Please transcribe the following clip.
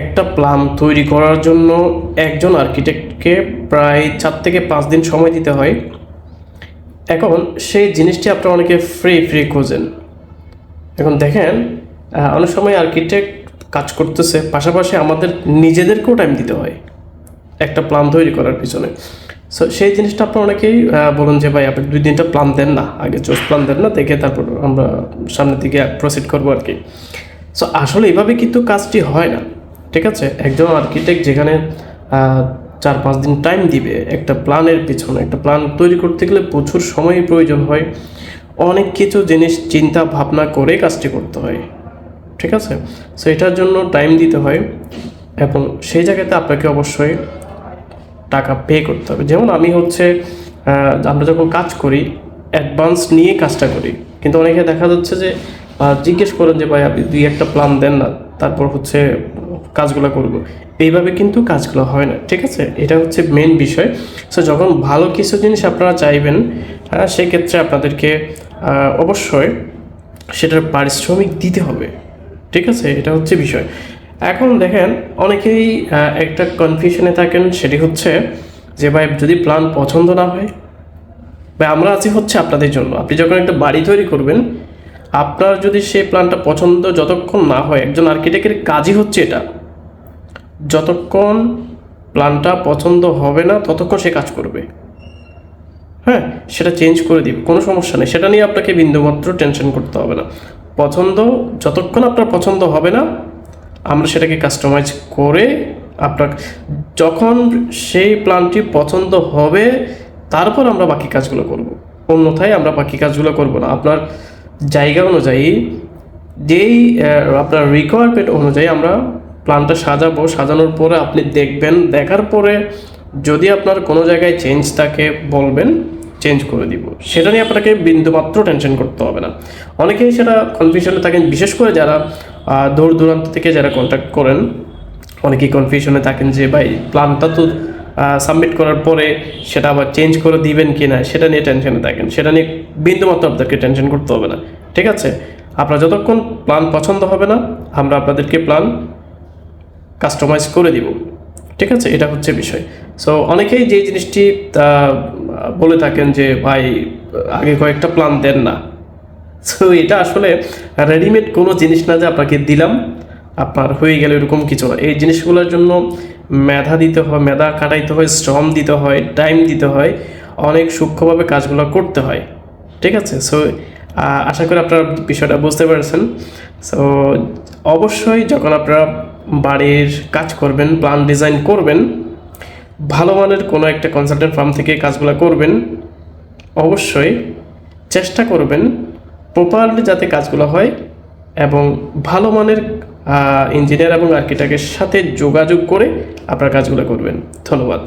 একটা প্ল্যান তৈরি করার জন্য একজন আর্কিটেক্টকে প্রায় চার থেকে পাঁচ দিন সময় দিতে হয়। এখন সেই জিনিসটি আপনারা অনেকে ফ্রি ফ্রি খোঁজেন। এখন দেখেন অনেক সময় আর্কিটেক্ট কাজ করতেছে, পাশাপাশি আমাদের নিজেদেরকেও টাইম দিতে হয় একটা প্ল্যান তৈরি করার পিছনে। সো সেই জিনিসটা আপনার অনেকেই বলুন যে, ভাই, আপনি দুই দিনটা প্ল্যান দেন না, আগে চোখ প্ল্যান দেন না, দেখে তারপর আমরা সামনের দিকে প্রসিড করব আর কি সো আসলে এভাবে কিন্তু কাজটি হয় না। ঠিক আছে? একজন আর্কিটেক্ট যেখানে চার পাঁচ দিন টাইম দিবে একটা প্ল্যানের পিছনে। একটা প্ল্যান তৈরি করতে গেলে প্রচুর সময় প্রয়োজন হয়। অনেক কিছু জিনিস চিন্তা ভাবনা করে কাজটি করতে হয়। ঠিক আছে? সো এটার জন্য টাইম দিতে হয় এবং সেই জায়গাতে আপনাকে অবশ্যই টাকা পে করতে হবে। যেমন আমি হচ্ছে আমরা যখন কাজ করি অ্যাডভান্স নিয়ে কাজটা করি, কিন্তু অনেকে দেখা যাচ্ছে যে জিজ্ঞেস করেন যে, ভাই, আপনি দুই একটা প্ল্যান দেন না। তারপর হচ্ছে কাজগুলো করব। এইভাবে কিন্তু কাজগুলো হয় না, ঠিক আছে? এটা হচ্ছে মেন বিষয়। সো যখন ভালো কিছু জিনিস আপনারা চাইবেন হ্যাঁ সেক্ষেত্রে আপনাদেরকে অবশ্যই সেটার পারিশ্রমিক দিতে হবে, ঠিক আছে? এটা হচ্ছে বিষয়। এখন দেখেন, অনেকেই একটা কনফিউশনে থাকেন, সেটি হচ্ছে যে, ভাই, যদি প্ল্যান পছন্দ না হয়? ভাই, আমরা আছি হচ্ছে আপনাদের জন্য। আপনি যখন একটা বাড়ি তৈরি করবেন আপনার যদি সেই প্ল্যানটা পছন্দ যতক্ষণ না হয়, একজন আর্কিটেক্টের কাজই হচ্ছে এটা। যতক্ষণ প্ল্যানটা পছন্দ হবে না, ততক্ষণ সে কাজ করবে। হ্যাঁ সেটা চেঞ্জ করে দিব, কোনো সমস্যা নেই। সেটা নিয়ে আপনাকে বিন্দুমাত্র টেনশন করতে হবে না। পছন্দ, যতক্ষণ আপনার পছন্দ হবে না, আমরা সেটাকে কাস্টমাইজ করে আপনার, যখন সেই প্ল্যানটি পছন্দ হবে, তারপর আমরা বাকি কাজগুলো করব। অন্যথায় আমরা বাকি কাজগুলো করব না। আপনার জায়গা অনুযায়ী, যেই আপনার রিকোয়ারমেন্ট অনুযায়ী আমরা প্ল্যানটা সাজাবো, সাজানোর পরে আপনি দেখবেন, দেখার পরে যদি আপনার কোনো জায়গায় চেঞ্জ থাকে বলবেন চেঞ্জ করে দিব। সেটা নিয়ে আপনাকে বিন্দুমাত্র টেনশন করতে হবে না। অনেকেই সেটা কনফিউশনে থাকেন, বিশেষ করে যারা দূর দূরান্ত থেকে যারা কন্ট্যাক্ট করেন, অনেকেই কনফিউশনে থাকেন যে, ভাই প্ল্যানটা তো সাবমিট করার পরে সেটা আবার চেঞ্জ করে দিবেন কি না সেটা নিয়ে টেনশনে থাকেন। সেটা নিয়ে বিন্দুমাত্র আপনাদেরকে টেনশন করতে হবে না। ঠিক আছে? আপনার যতক্ষণ প্ল্যান পছন্দ হবে না, আমরা আপনাদেরকে প্ল্যান কাস্টমাইজ করে দিব। ঠিক আছে? এটা হচ্ছে বিষয়। সো অনেকেই যে জিনিসটি বলে থাকেন যে, ভাই, আগে কয়েকটা প্ল্যান দেন না। সো এটা আসলে রেডিমেড কোনো জিনিস না যে আপনাকে দিলাম, আপনার হয়ে গেল এরকম কিছু না। এই জিনিসগুলোর জন্য মেধা দিতে হয়, মেধা কাটাইতে হয়, শ্রম দিতে হয় টাইম দিতে হয়, অনেক সূক্ষ্মভাবে কাজগুলো করতে হয়। ঠিক আছে? সো আশা করি আপনারা বিষয়টা বুঝতে পেরেছেন। সো অবশ্যই যখন আপনারা বাড়ির কাজ করবেন প্ল্যান ডিজাইন করবেন, ভালো মানের কোনো একটা কনসালটেন্ট ফার্ম থেকে কাজগুলো করবেন, অবশ্যই চেষ্টা করবেন প্রপারলি যাতে কাজগুলো হয় এবং ভালো মানের ইঞ্জিনিয়ার এবং আর্কিটেক্টের সাথে যোগাযোগ করে আপনার কাজগুলো করবেন। ধন্যবাদ।